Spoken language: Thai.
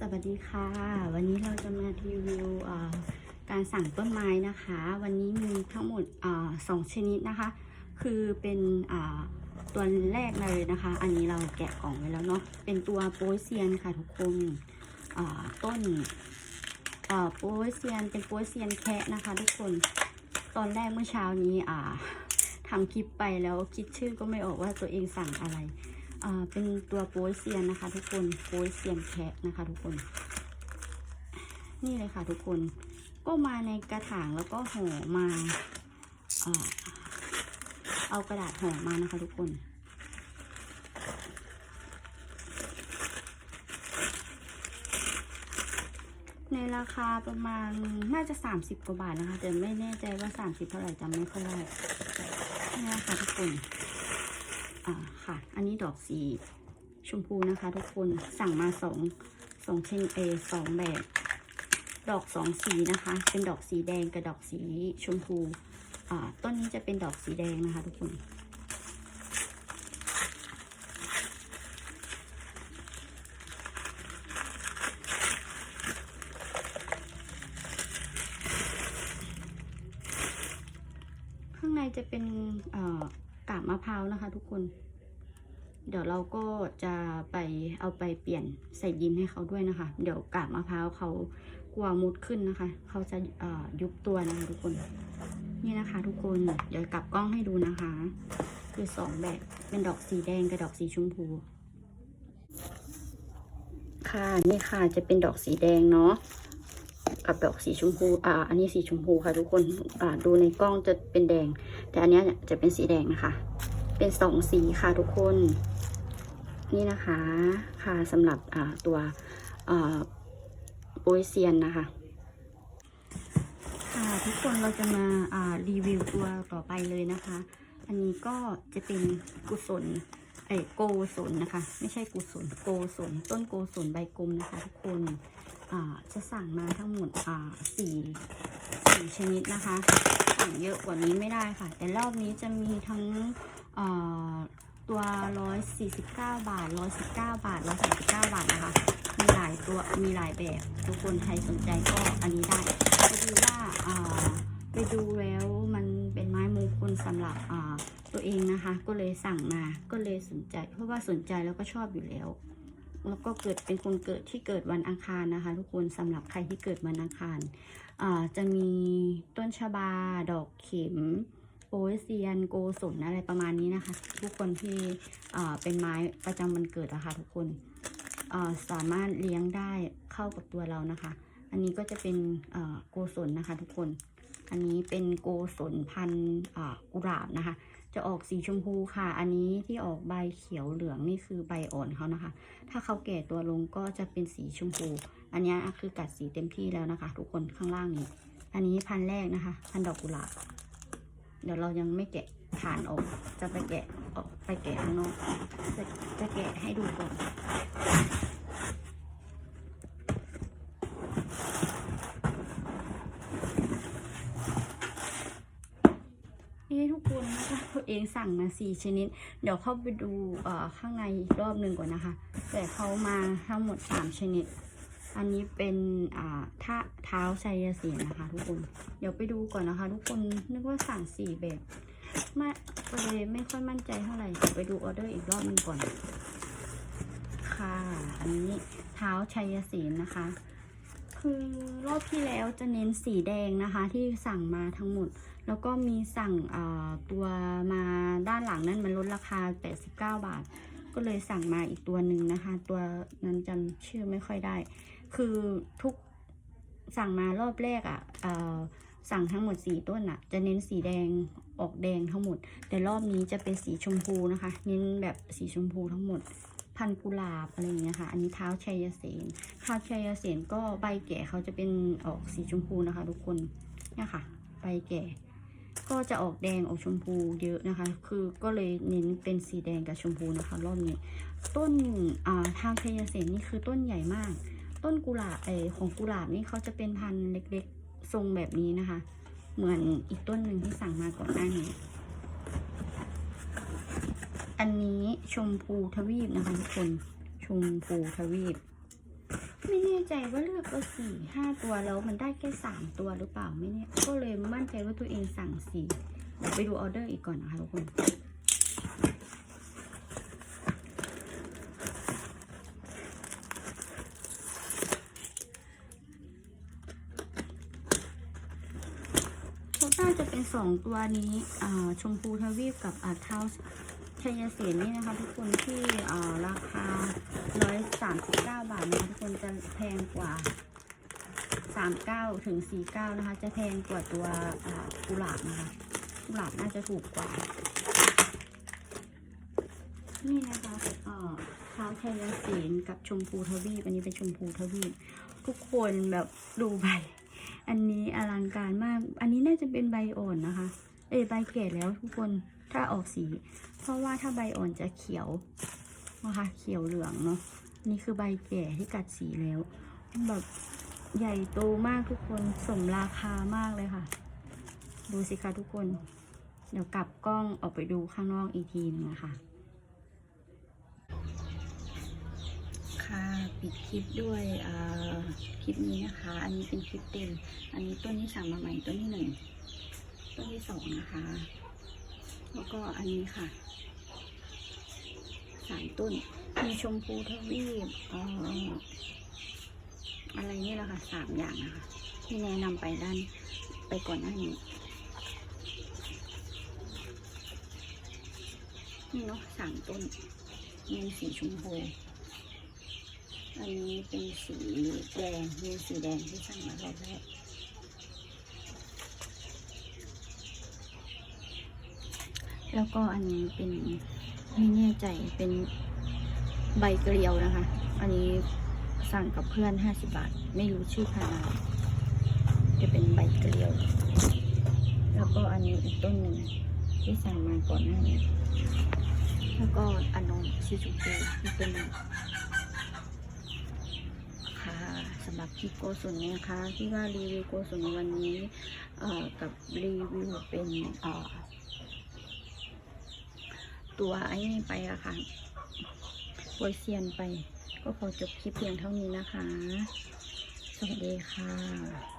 สวัสดีค่ะ วันนี้เราจะมารีวิวการสั่งต้นไม้นะคะ วันนี้มีทั้งหมดอสองชนิดนะคะ คือเป็นตัวแรกเลยนะคะ อันนี้เราแกะกล่องไว้แล้วเนาะเป็นตัวโป้ยเซียนค่ะทุกคนต้นโป้ยเซียนเป็นโป้ยเซียนแคะนะคะ ทุกคนตอนแรกเมื่อเช้านี้ทำคลิปไปแล้วคิดชื่อก็ไม่ออกว่าตัวเองสั่งอะไร เป็นตัวโป้ยเซียนนะคะ ทุกคนโป้ยเซียนแคะนะคะ ทุกคน นี่เลยค่ะ ทุกคน ก็มาในกระถางแล้วก็ห่อมาเอากระดาษห่อมานะคะ ทุกคนในราคาประมาณน่าจะ 30 กว่าบาทนะคะ แต่ไม่แน่ใจว่า 30 เท่าไหร่จำไม่ค่อยได้นี่นะคะทุกคน อ่าค่ะ อันนี้ดอกสีชมพูนะคะ ทุกคนสั่งมาสองสองเชนเอสองแบบ ดอกสองสีนะคะ เป็นดอกสีแดงกับดอกสีชมพูอ่าต้นนี้จะเป็นดอกสีแดงนะคะ ทุกคนข้างในจะเป็นเอ่อ กาบมะพร้าวนะคะ ทุกคน เดี๋ยวเราก็จะไปเอาไปเปลี่ยนใส่ดินให้เขาด้วยนะคะ เดี๋ยวกาบมะพร้าวเขากลัวมุดขึ้นนะคะ เขาจะยุบตัวนะคะ ทุกคน นี่นะคะ ทุกคน เดี๋ยวกลับกล้องให้ดูนะคะ คือสองแบบ เป็นดอกสีแดงกับดอกสีชมพู ค่ะ นี่ค่ะ จะเป็นดอกสีแดงเนาะ กับดอกสีชมพู อ่า อันนี้สีชมพูค่ะทุกคน อ่า ดูในกล้องจะเป็นแดง แต่อันนี้เนี่ยจะเป็นสีแดงนะคะ เป็นสองสีค่ะทุกคน นี่นะคะ ค่ะสำหรับอ่าตัวอ่าโปยเซียนนะคะ ค่ะทุกคนเราจะมาอ่ารีวิวตัวต่อไปเลยนะคะ อันนี้ก็จะเป็นกุศล เอ้โกศลนะคะ ไม่ใช่กุศลโกศลต้นโกศลใบกลมนะคะทุกคนจะสั่งมาทั้งหมดสี่สี่ชนิดนะคะ สั่งเยอะกว่านี้ไม่ได้ค่ะ แต่รอบนี้จะมีทั้งอ่าตัว 149 บาท 119 บาท 139 บาทนะคะ มีหลายตัวมีหลายแบบ ทุกคนใครสนใจก็อันนี้ได้ไปดูว่าไปดูแล้วมันเป็นไม้มงคลสำหรับ ตัวเองนะคะ ก็เลยสั่งมาก็เลยสนใจ เพราะว่าสนใจแล้วก็ชอบอยู่แล้ว แล้วก็เกิดเป็นคนเกิดที่เกิดวันอังคารนะคะ ทุกคนสำหรับใครที่เกิดวันอังคารจะมีต้นชบา ดอกเข็มโปยเซียนโกศลอะไรประมาณนี้นะคะ ทุกคนที่เป็นไม้ประจำวันเกิดอะคะทุกคนสามารถเลี้ยงได้เข้ากับตัวเรานะคะ อันนี้ก็จะเป็นโกศลนะคะ ทุกคน อันนี้เป็นโกศลพันธุ์กุหลาบนะคะ จะออกสีชมพูค่ะ อันนี้ที่ออกใบเขียวเหลืองนี่คือใบอ่อนเขานะคะ ถ้าเขาแก่ตัวลงก็จะเป็นสีชมพู อันนี้คือกัดสีเต็มที่แล้วนะคะ ทุกคนข้างล่างนี้ อันนี้พันแรกนะคะ พันดอกกุหลาบ เดี๋ยวเรายังไม่แกะฐานออก จะไปแกะออกไปแกะข้างนอกจะจะแกะให้ดูก่อนทุกคนนะคะตัว เองสั่งมาสี่ชนิด เดี๋ยวเข้าไปดูเอ่อข้างในอีกรอบหนึ่งก่อนนะคะ แต่เขามาทั้งหมดสามชนิด อันนี้เป็นอ่าท่าเท้าชัยเสียนะคะ ทุกคน เดี๋ยวไปดูก่อนนะคะ ทุกคนนึกว่าสั่งสี่แบบไม่ก็เลยไม่ค่อยมั่นใจเท่าไหร่เดี๋ยวไปดูออเดอร์อีกรอบหนึ่งก่อน ค่ะ อันนี้เท้าชัยศีนะคะ คือรอบที่แล้วจะเน้นสีแดงนะคะ ที่สั่งมาทั้งหมด แล้วก็มีสั่งตัวมาด้านหลังนั้นมันลดราคา 89 บาท ก็เลยสั่งมาอีกตัวหนึ่งนะคะ ตัวนั้นจำชื่อไม่ค่อยได้ คือทุกสั่งมารอบแรกอะ่ะสั่งทั้งหมดสีต้นอะ่ะ จะเน้นสีแดงออกแดงทั้งหมด แต่รอบนี้จะเป็นสีชมพูนะคะ เน้นแบบสีชมพูทั้งหมด พันกุหลาบอะไรอย่างเงี้ยค่ะ อันนี้เท้าชัยเสนเท้าชัยเสนก็ใบแก่เขาจะเป็นออกสีชมพูนะคะ ทุกคนเนี่ยค่ะ ใบแก่ ก็จะออกแดงออกชมพูเยอะนะคะ คือก็เลยเน้นเป็นสีแดงกับชมพูนะคะ รอบนี้ ต้นอ่าทาชัยเสนนี่คือต้นใหญ่มาก ต้นกุหลาบเออของกุหลาบนี่เขาจะเป็นพันธุ์เล็กๆทรงแบบนี้นะคะ เหมือนอีกต้นหนึ่งที่สั่งมาก่อนหน้านี้ อันนี้ชมพูทวีปนะคะทุกคน ชมพูทวีป ไม่แน่ใจว่าเลือกก็สี่ห้าตัวแล้วมันได้แค่สามตัวหรือเปล่าไม่เนี่ยก็เลยมั่นใจว่าตัวเองสั่งสี่เดี๋ยวไปดูออเดอร์อีกก่อนนะคะทุกคนโควต้าจะเป็นสองตัวนี้อ่าชมพูทวีปกับอาเท้า ชัยเสนนี่นะคะทุกคนที่อ่าราคา 139 บาทนะคะทุกคนจะแพงกว่า 39 ถึง 49 นะคะ จะแพงกว่าตัวกุหลาบนะคะ กุหลาบน่าจะถูกกว่า นี่นะคะเท้าชัยเสนกับชมพูทวีปอันนี้เป็นชมพูทวีปทุกคนแบบดูไปอันนี้อลังการมาก อันนี้น่าจะเป็นใบอ่อนนะคะ เอ้ใบแก่แล้วทุกคน ถ้าออกสี เพราะว่าถ้าใบอ่อนจะเขียวนะคะเขียวเหลืองเนาะนี่คือใบแก่ที่กัดสีแล้วแบบใหญ่โตมากทุกคนสมราคามากเลยค่ะ ดูสิคะทุกคน เดี๋ยวกลับกล้องออกไปดูข้างนอกอีกทีนึงนะคะค่ะปิดคลิปด้วยคลิปนี้นะคะ อันนี้เป็นคลิปเต็มอันนี้ต้นที่สั่งมาใหม่ต้นที่หนึ่งต้นที่สองนะคะ แล้วก็อันนี้ค่ะสามต้น มีชมพูทวีปอ่ออะไรนี่แหละค่ะสามอย่างนะคะ ที่แนะนำไปด้านไปก่อนหน้านี้นี่เนาะสามต้น มีสีชมพู อันนี้เป็นสีแดงมีสีแดงที่สั่งมารอบแรก แล้วก็อันนี้เป็นไม่แน่ใจเป็นใบเกลียวนะคะ อันนี้สั่งกับเพื่อนห้าสิบาท ไม่รู้ชื่อพันธุ์จะเป็นใบเกลียว แล้วก็อันนี้อีกต้นหนึ่งที่สั่งมาก่อนหน้านี้แล้วก็อันนนสีชมพูอีกต้นหนึ่งค่ะสำหรับคลิปโกสุนเนี่ยนะคะที่ว่ารีวิวโกสุนวันนี้กับรีวิวเป็นอ่อ ตัวไอ้นี่ไปอะค่ะโปยเซียนไป ก็ขอจบคลิปเพียงเท่านี้นะคะ สวัสดีค่ะ